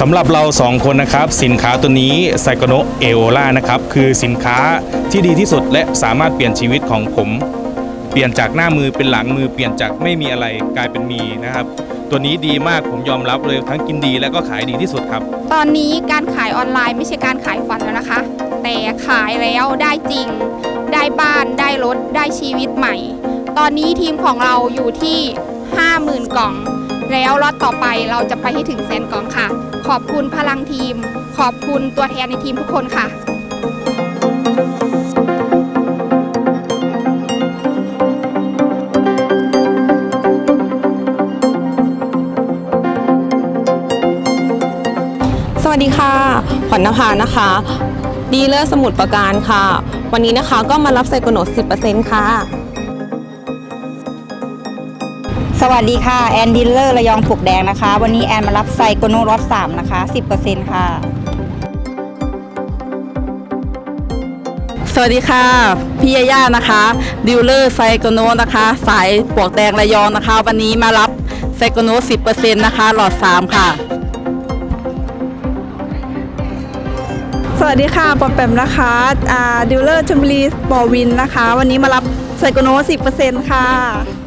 สำหรับเราสองคนนะครับ สินค้าตัวนี้ไซโกโนเอโอล่านะครับ คือสินค้าที่ดีที่สุดและสามารถเปลี่ยนชีวิตของผม เปลี่ยนจากหน้ามือเป็นหลังมือเปลี่ยนจากไม่มีอะไรกลายเป็นมีนะครับ ตัวนี้ดีมากผมยอมรับเลยทั้งกินดีและก็ขายดีที่สุดครับ ตอนนี้การขายออนไลน์ไม่ใช่การขายฝันแล้วนะคะ แต่ขายแล้วได้จริง ได้บ้านได้รถได้ชีวิตใหม่ ตอนนี้ทีมของเราอยู่ที่ 50,000 กล่อง แล้วล็อตต่อไปเราจะไปให้ถึงแสนกล่องค่ะ ขอบคุณพลังทีม ขอบคุณตัวแทนในทีมทุกคนค่ะสวัสดีค่ะขวัญนภานะคะ ดีเลอร์สมุดประการค่ะ วันนี้นะคะก็มารับไซโกโนด10%ค่ะ สวัสดีค่ะ แอนดิลเลอร์ระยองปลวกแดงนะคะ วันนี้แอนมารับไซโกโนรอตสามนะคะ10%ค่ะ สวัสดีค่ะ พี่ยาย่านะคะดิวเลอร์ไซโกโนนะคะ สายปลวกแดงระยองนะคะ วันนี้มารับไซโกโน10%นะคะ หลอด 3 ค่ะ สวัสดีค่ะปอมแปมนะคะอ่าดิวเลอร์ชมบุรีบอวินนะคะ วันนี้มารับไซโกโน10%ค่ะ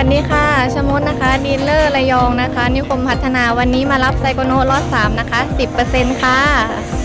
วัสดีค่ะ ชมดนะคะดีลเลอร์ระยองนะคะ นิคมพัฒนาวันนี้มารับไซโกโนรอด3นะคะ 10%ค่ะ